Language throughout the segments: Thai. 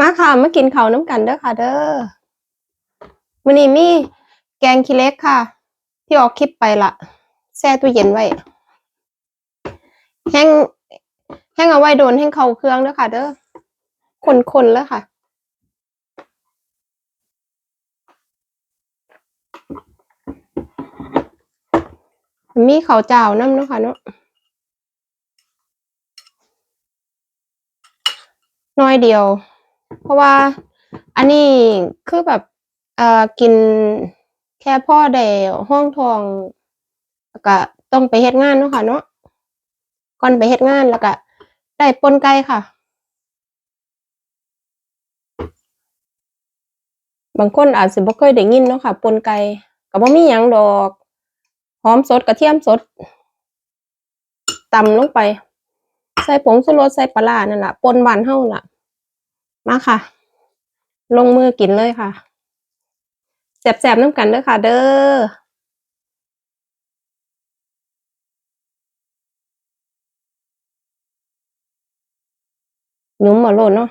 มาค่ะมากินข้าวน้ำกันเด้อค่ะ เด้อมื้อนี้มีแกงขี้เล็กค่ะ ที่ออกคลิปไปละแช่ตู้เย็นไว้แห้งแห้งเอาไว้โดนแห้งเข้าเครื่องเด้อค่ะ เด้อคนๆแล้วค่ะมีข้าวเจ้าน้ำเนาะค่ะเนาะน้อยเดียว เพราะว่าอันนี้คือแบบเอ่อกินแค่พ่อได้ห้องทองก็ต้องไปเฮ็ดงานเนาะค่ะเนาะก่อนไปเฮ็ดงานแล้วก็ได้ปนไก่ค่ะ บางคนอาจสิบ่เคยได้ยินเนาะค่ะปนไก่ก็บ่มีหยังดอกหอมสดกระเทียมสดตำลงไป ใส่ผงชูรสใส่ปลาร้านั่นล่ะปนบ้านเฮาล่ะ มาค่ะ ลงมือกินเลยค่ะแสบๆน้ำกันเด้อค่ะ เด้อยุ่มมาโลดเนาะ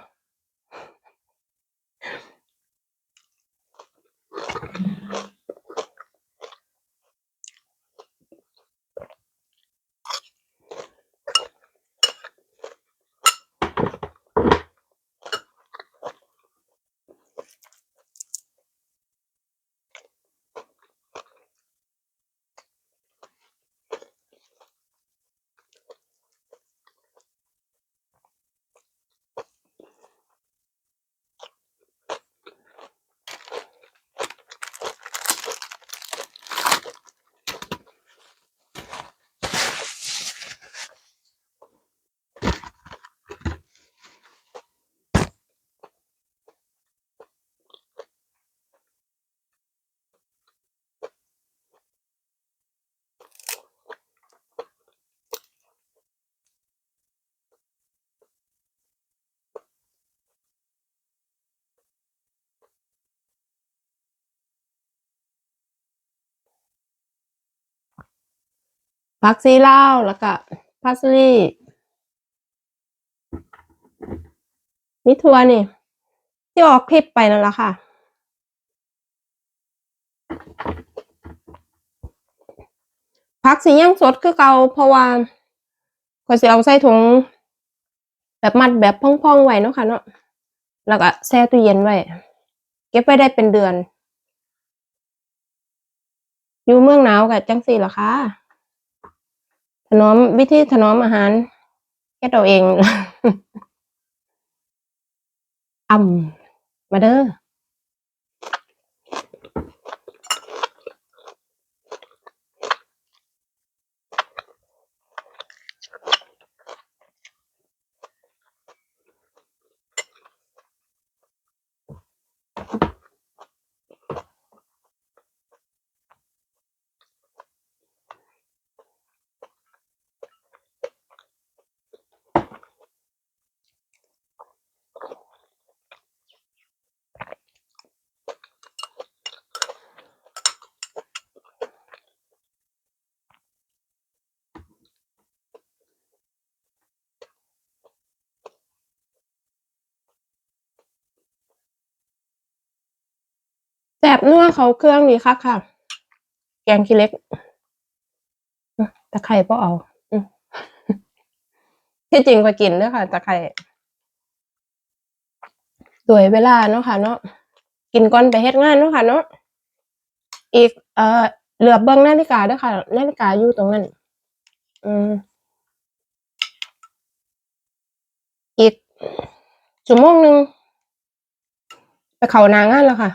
ผักซีเลาแล้วก็พาสลีย์มีทัวนี่ ที่ออกคลิปไปนั่นแหละค่ะ ผักสีย่างสดคือเก่าเพราะว่าก็สิเอาใส่ถุงแบบมัดแบบพ่องๆไว้เนาะค่ะเนาะแล้วก็แช่ตู้เย็นไว้ เก็บไว้ได้เป็นเดือน อยู่เมืองหนาวกับจังสี่ล่ะค่ะ นอมวิธีถนอมอาหารแค่ตัวเองอ่ำมาเด้อ แซ่บนัวเขาเครื่องดีคักค่ะ แกงขี้เล็กตะไคร่บ่เอาอที่จริงก็กินเด้อค่ะ ตะไคร่สวยเวลาเนาะค่ะ เนาะกินก่อนไปเฮ็ดงานเนาะค่ะ เนาะอีก เอ่อเหลือบเบิ่งนาฬิกาด้อค่ะนาฬิกาอยู่ตรงนั้น อืมอีกชั่วโมงหนึ่งไปเขานางานแล้วค่ะ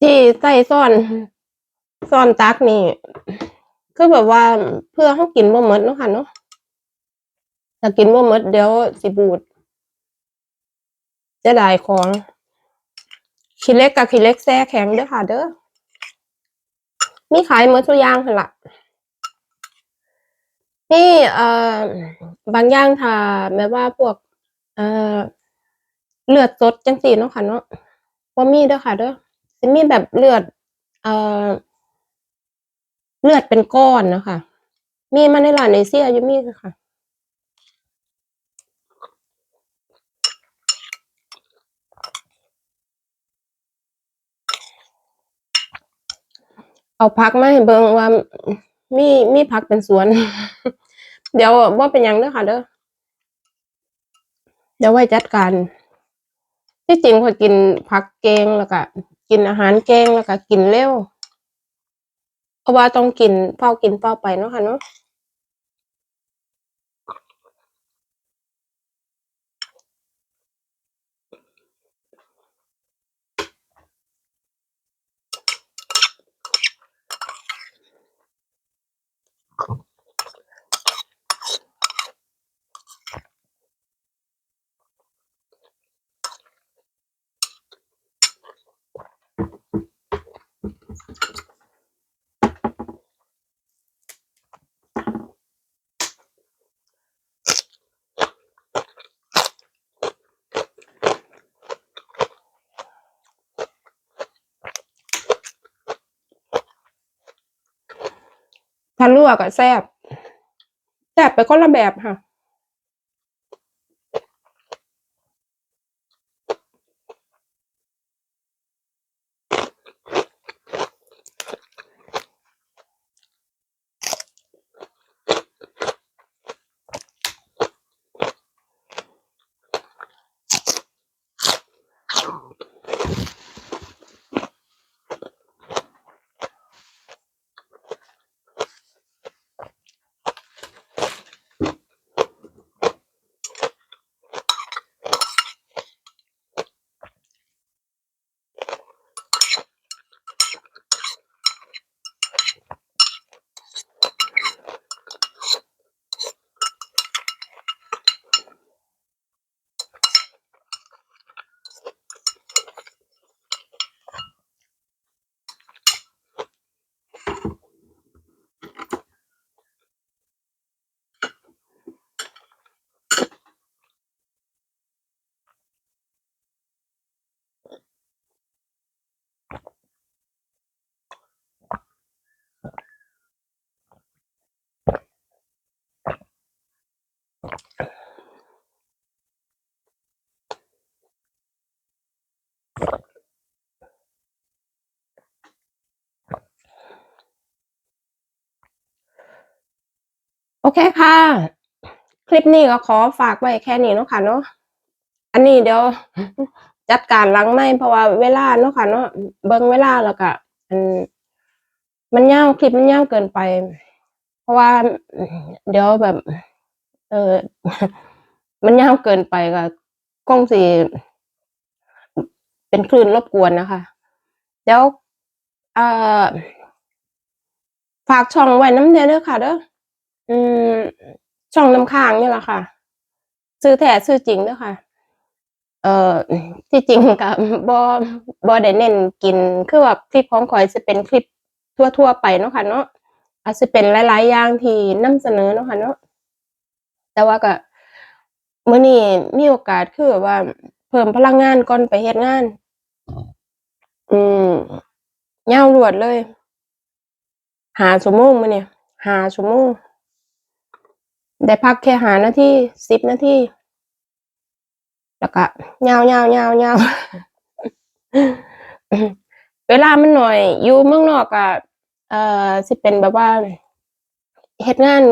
ที่ใส่ซ่อนซ่อนตักนี่คือแบบว่าเพื่อเขากินบ่หมดเนาะค่ะเนาะถ้ากินบ่หมดเดี๋ยวสิบูด จะได้ของขี้เล็กกับขี้เล็กแซ่แข็งเด้อค่ะ เด้อมีขายหมดทุกอย่างหั่นล่ะนี่เอ่อบางอย่างถ้าแบบว่าพวก เอ่อเลือดสดจังซี่เนาะค่ะเนาะบ่ามีเด้อค่ะเด้อ สิมีแบบเลือด เอ่อ เลือดเป็นก้อนนะค่ะมีมาในร้านเอเชียอยู่มีค่ะเอาผักมาให้เบิงว่ามีมีผักเป็นสวน เดี๋ยวบ่าเป็นยังเด้อค่ะเด้อเดี๋ยวไว้จัดการ ที่จริงข้อกินผักเกงแล้วก็ กินอาหารแกงแล้วก็กินเร็ว เพราะว่าต้องกินเฝ้ากินเฝ้าไปเนาะค่ะเนาะ ถ้าลวกอะแซ่บแซ่บไปคนละแบบค่ะ เคค่ะ คลิปนี้ก็ขอฝากไว้แค่นี้เนาะค่ะเนาะอันนี้เดี๋ยวจัดการหลังไม่เพราะว่าเวลาเนาะค่ะเนาะเบิ่งเวลาแล้วก็อันมันยาคลิปมันยาเกินไป เพราะว่า เดี๋ยวแบบ เออมันยาเกินไปก็คงสิเป็นคลื่นรบกวนนะคะเดี๋ยวเอ่อฝากช่องไว้น้ำเด้อเด้อค่ะเด้อ อืมช่องน้ำค้างนี่แหละค่ะชื่อแท้ชื่อจริงเด้อค่ะ เอ่อที่จริงก็บ่บ่ได้เน้นกินคือว่าคลิปของข้อยสิเป็นคลิปทั่วๆไปเนาะค่ะเนาะอาจสิเป็นหลายๆอย่างที่นำเสนอเนาะค่ะเนาะแต่ว่าก็มื้อนี้มีโอกาสคือแบบว่า เพิ่มพลังงานก่อนไปเฮ็ดงาน อืมยารวดเลย5ชั่วโมงมื้อนี้5ชั่วโมง ได้พักแค่5นาที10นาทีแล้วก็ยาวๆๆๆเวลามันหน้อย อยู่เมืองนอกก็เอ่อสิเป็นแบบว่าเฮ็ดงาน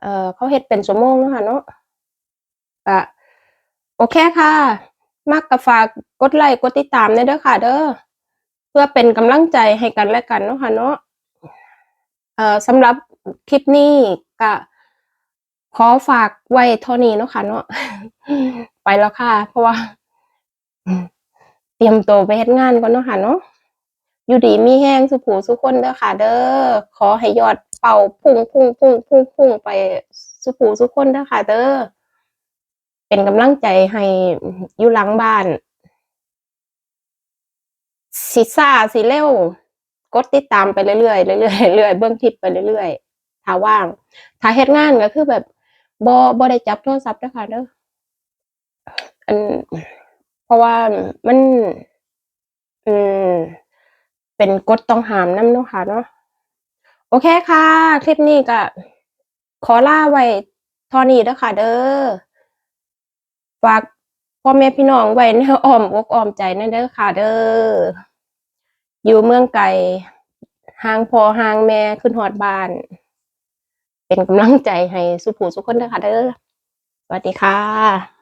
เอ่อเขาเฮ็ดเป็นชั่วโมงเนาะค่ะเนาะก็โอเคค่ะมักก็ฝากกดไลก์กดติดตามแหน่เด้อค่ะ เด้อเพื่อเป็นกำลังใจให้กันและกันเนาะค่ะเนาะเอ่อสำหรับคลิปนี้ก็ ขอฝากไว้เท่านี้เนาะค่ะเนาะไปแล้วค่ะ เพราะว่า เตรียมตัวไปเฮ็ดงานก่อนเนาะค่ะเนาะอยู่ดีมีแห้งสุผูสุคนเด้อค่ะ เด้อขอให้ยอดเป่าพุ่งพุ่งพุ่งพุ่งพุ่งไปสุผูสุคนเด้อค่ะ เด้อเป็นกำลังใจให้อยู่หลังบ้านสิซ่าสิเร็วกดติดตามไปเรื่อยๆเรื่อยๆเรื่อยๆเบื้องคลิปไปเรื่อยๆถ้าว่าง ถ้าเฮ็ดงานก็คือแบบ บ่บ่ได้จับโทรศัพท์เด้อค่ะเด้ออันเพราะว่ามัน อืม เป็นกฎต้องห้ามนำเนาะค่ะเนาะโอเคค่ะ คลิปนี้ก็ขอลาไว้ท่านี้เด้อค่ะ เด้อฝากพ่อแม่พี่น้องไว้ในอ้อมอกอ้อมใจนั่นเด้อค่ะ เด้ออยู่เมืองไกลห่างพ่อห่างแม่ขึ้นฮอดบ้าน เป็นกำลังใจให้สุผู้สุคนนะคะเด้อสวัสดีค่ะ